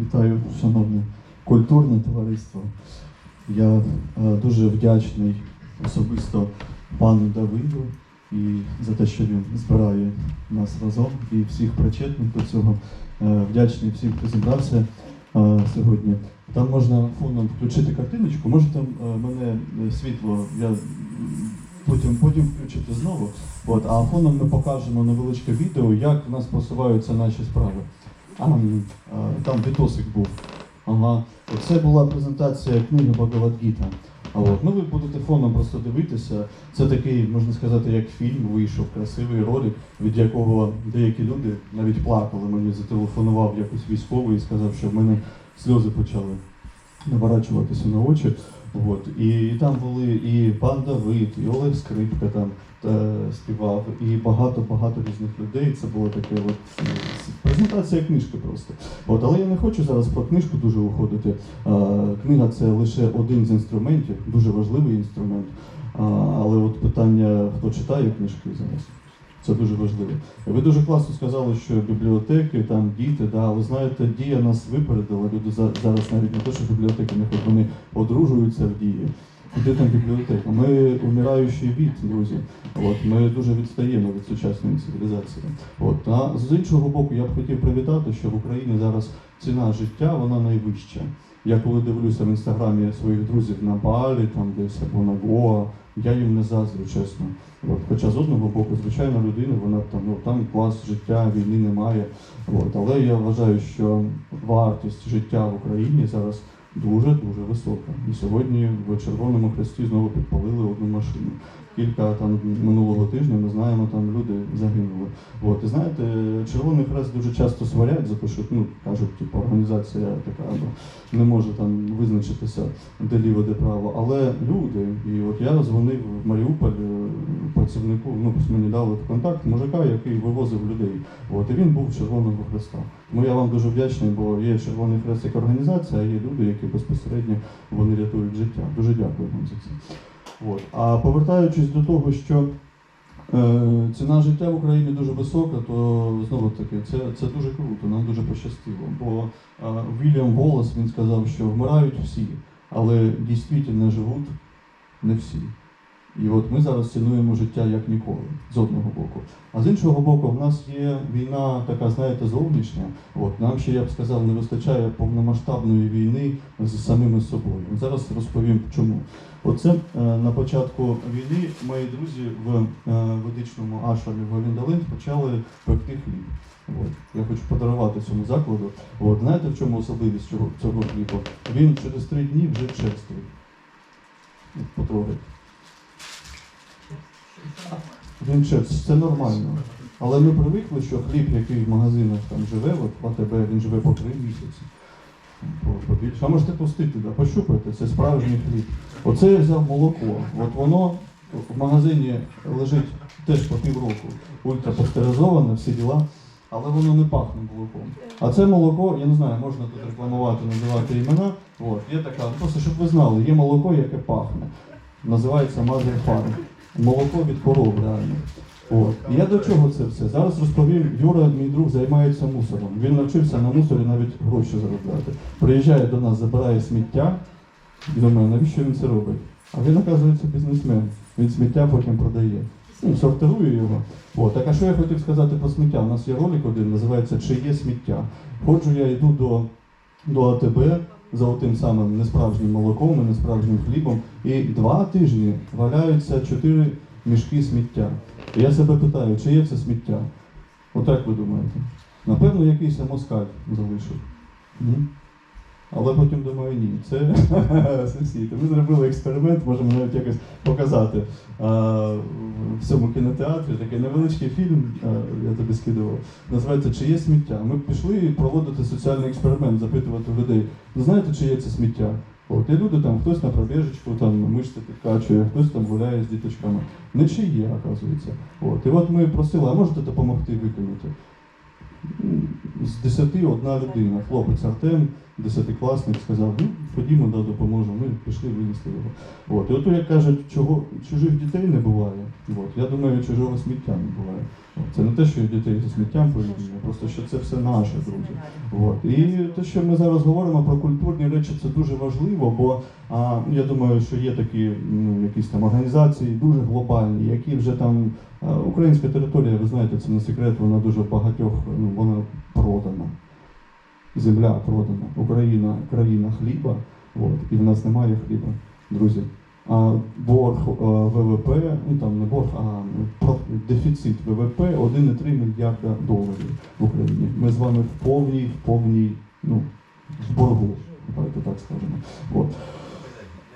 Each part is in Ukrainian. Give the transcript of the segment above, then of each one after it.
Вітаю, шановне культурне товариство. Я е, дуже вдячний особисто пану Давиду і за те, що він збирає нас разом і всіх причетних до цього. Е, вдячний всім, хто зібрався е, сьогодні. Там можна фоном включити картиночку, може там мене світло, я потім, потім включити знову. От, а фоном ми покажемо невеличке відео, як в нас просуваються наші справи. А, там відосик був. Ага. Це була презентація книги Багавадгіта. А от. Ну ви будете фоном просто дивитися. Це такий, можна сказати, як фільм вийшов, красивий ролик, від якого деякі люди навіть плакали. Мені зателефонував якось військовий і сказав, що в мене сльози почали наворачуватися на очі. От. І, там були і пан Давид, і Олег Скрипка там та, співав, і багато-багато різних людей. Це було таке от е, презентація книжки просто. От, але я не хочу зараз про книжку дуже уходити. А, книга це лише один з інструментів, дуже важливий інструмент. А, але от питання, хто читає книжки зараз. Це дуже важливо. Ви дуже класно сказали, що бібліотеки, там діти, да, ви знаєте, дія нас випередила. Люди за- зараз навіть не те, що бібліотеки не ходять, вони одружуються в дії. Куди там бібліотека? Ми умираючий від, друзі. От, ми дуже відстаємо від сучасної цивілізації. От, а з іншого боку, я б хотів привітати, що в Україні зараз ціна життя вона найвища. Я коли дивлюся в інстаграмі своїх друзів на Балі, там десь або на Гоа, я їм не заздрю, чесно. От, хоча з одного боку, звичайно, людина, вона там, ну, там клас життя, війни немає. От, але я вважаю, що вартість життя в Україні зараз дуже-дуже висока. І сьогодні в Червоному Хресті знову підпалили одну машину. Кілька там минулого тижня ми знаємо, там люди загинули. От, і знаєте, Червоний Хрест дуже часто сварять за те, що ну, кажуть, типу, організація така ну, не може там визначитися, де ліво, де право. Але люди, і от я дзвонив в Маріуполь е, працівнику, ну мені дали контакт мужика, який вивозив людей. От, і він був Червоного Хреста. Тому я вам дуже вдячний, бо є Червоний Хрест як організація, а є люди, які безпосередньо вони рятують життя. Дуже дякую вам за це. От. А повертаючись до того, що е, ціна життя в Україні дуже висока, то знову таки це, це дуже круто, нам дуже пощастило. Бо е, Вільям Волос він сказав, що вмирають всі, але дійсно живуть не всі. І от ми зараз цінуємо життя як ніколи, з одного боку. А з іншого боку, в нас є війна така, знаєте, зовнішня. От нам ще я б сказав, не вистачає повномасштабної війни з самими собою. Зараз розповім чому. Оце е, на початку війни мої друзі в е, ведичному ашрамі в Говіндалин почали пекти хліб. От. Я хочу подарувати цьому закладу. От. Знаєте, в чому особливість цього, хлібу? Він через три дні вже черствий. От, Потрогайте. Він черствий, це нормально. Але ми привикли, що хліб, який в магазинах там живе, от АТБ, він живе по три місяці. А можете пустити, да, пощупайте, це справжній хліб. Оце я взяв молоко. От воно в магазині лежить теж по півроку. Ультрапастеризоване, всі діла, але воно не пахне молоком. А це молоко, я не знаю, можна тут рекламувати, називати імена. От, є така, просто щоб ви знали, є молоко, яке пахне. Називається Farm. Молоко від коров реально. От. Я до чого це все? Зараз розповім, Юра, мій друг, займається мусором. Він навчився на мусорі навіть гроші заробляти. Приїжджає до нас, забирає сміття. І думаю, навіщо він це робить? А він, оказується, бізнесмен. Він сміття потім продає. Ну, сортирує його. От. Так а що я хотів сказати про сміття? У нас є ролик один, називається Чи є сміття. Ходжу я йду до, до АТБ за тим самим несправжнім молоком і несправжнім хлібом. І два тижні валяються чотири мішки сміття. І я себе питаю, чи є це сміття? Отак ви думаєте? Напевно, якийсь москаль залишив. Але потім думаю, ні, це сусіди. Ми зробили експеримент, можемо навіть якось показати а, в цьому кінотеатрі. Такий невеличкий фільм, а, я тобі скидував, називається Чи є сміття. Ми пішли проводити соціальний експеримент, запитувати людей, ну знаєте, чи є це сміття? От, і люди там, хтось на пробіжечку, там мишці підкачує, хтось там гуляє з діточками. Не чи є, оказується. От, і от ми просили, а можете допомогти викинути? З десяти одна людина, хлопець Артем, десятикласник, сказав, ну ходімо, да, допоможемо. Ми пішли, винесли його. От. І от як кажуть, чого чужих дітей не буває. От. Я думаю, чужого сміття не буває. Це не те, що дітей зі сміттям порівнює, просто що це все наше, друзі. От. І те, що ми зараз говоримо про культурні речі, це дуже важливо, бо а, я думаю, що є такі ну, якісь там організації дуже глобальні, які вже там а, українська територія, ви знаєте, це не секрет, вона дуже багатьох, ну вона продана. Земля продана, Україна країна хліба, от, і в нас немає хліба, друзі. Борг е, ВВП, ну там не борг, а дефіцит ВВП 1,3 мільярда доларів в Україні. Ми з вами в повній, в повній, ну, в боргу, давайте так скажемо. От.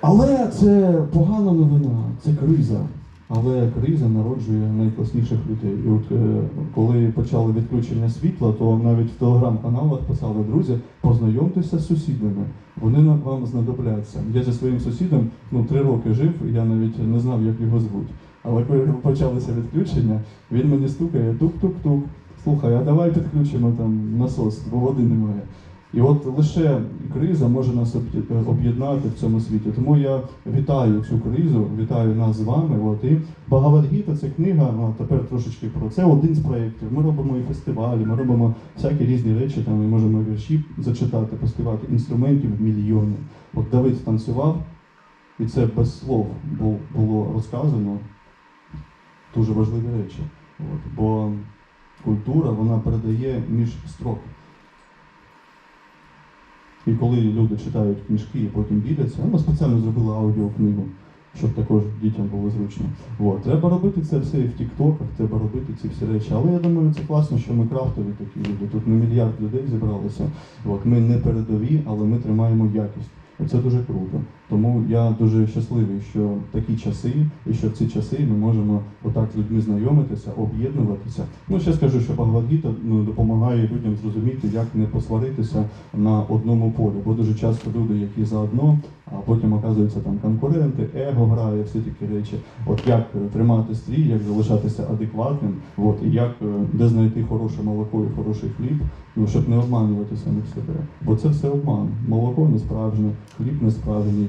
Але це погана новина, це криза. Але криза народжує найкласніших людей. І от е, коли почали відключення світла, то навіть в телеграм-каналах писали друзі, познайомтеся з сусідами, вони вам знадобляться. Я зі своїм сусідом ну три роки жив, я навіть не знав, як його звуть. Але коли почалися відключення, він мені стукає тук-тук-тук. Слухай, а давай підключимо там насос, бо води немає. І от лише криза може нас об'єднати в цьому світі. Тому я вітаю цю кризу, вітаю нас з вами. От і Багавадгіта це книга. А тепер трошечки про це. Один з проєктів. Ми робимо і фестивалі, ми робимо всякі різні речі. Там ми можемо вірші зачитати, поспівати інструментів мільйони. От Давид танцював, і це без слов було розказано. Дуже важливі речі. От, бо культура вона передає між строк. І коли люди читають книжки і потім діляться, ми спеціально зробили аудіокнигу, щоб також дітям було зручно. От. Треба робити це все і в Тіктоках, треба робити ці всі речі. Але я думаю, це класно, що ми крафтові такі люди. Тут ми мільярд людей зібралося. От. Ми не передові, але ми тримаємо якість. Це дуже круто. Тому я дуже щасливий, що такі часи, і що в ці часи ми можемо отак з людьми знайомитися, об'єднуватися. Ну, ще скажу, що Багавадгіта ну, допомагає людям зрозуміти, як не посваритися на одному полі. Бо дуже часто люди, які заодно, а потім оказуються там конкуренти, его грає, всі такі речі. От як тримати стрій, як залишатися адекватним, от і як е, де знайти хороше молоко і хороший хліб, ну щоб не обманювати самих себе. Бо це все обман. Молоко не справжнє, хліб не справжній,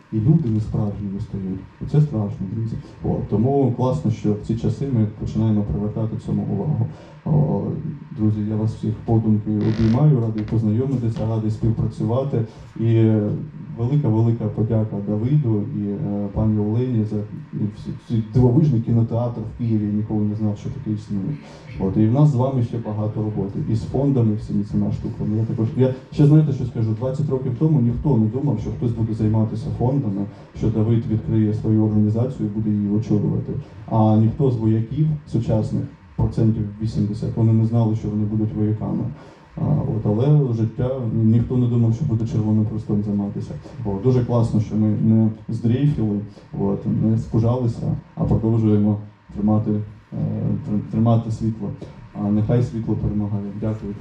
і люди не справжніми стають. І це страшно, друзі. От, тому класно, що в ці часи ми починаємо привертати цьому увагу. О, друзі, я вас всіх подумки обіймаю, радий познайомитися, радий співпрацювати. І велика велика подяка Давиду і е, пані Олені за цей дивовижний кінотеатр в Києві. Я ніколи не знав, що таке існує. От і в нас з вами ще багато роботи. І з фондами всіми цими штуками. Я також я ще знаєте, що скажу. 20 років тому ніхто не думав, що хтось буде займатися фондами, що Давид відкриє свою організацію і буде її очолювати. А ніхто з вояків сучасних процентів 80, вони не знали, що вони будуть вояками. А, от, але життя ніхто не думав, що буде червоним хрестом займатися. От, дуже класно, що ми не здрейфіли, от, не скужалися, а продовжуємо тримати, е, тримати світло. А нехай світло перемагає. Дякую.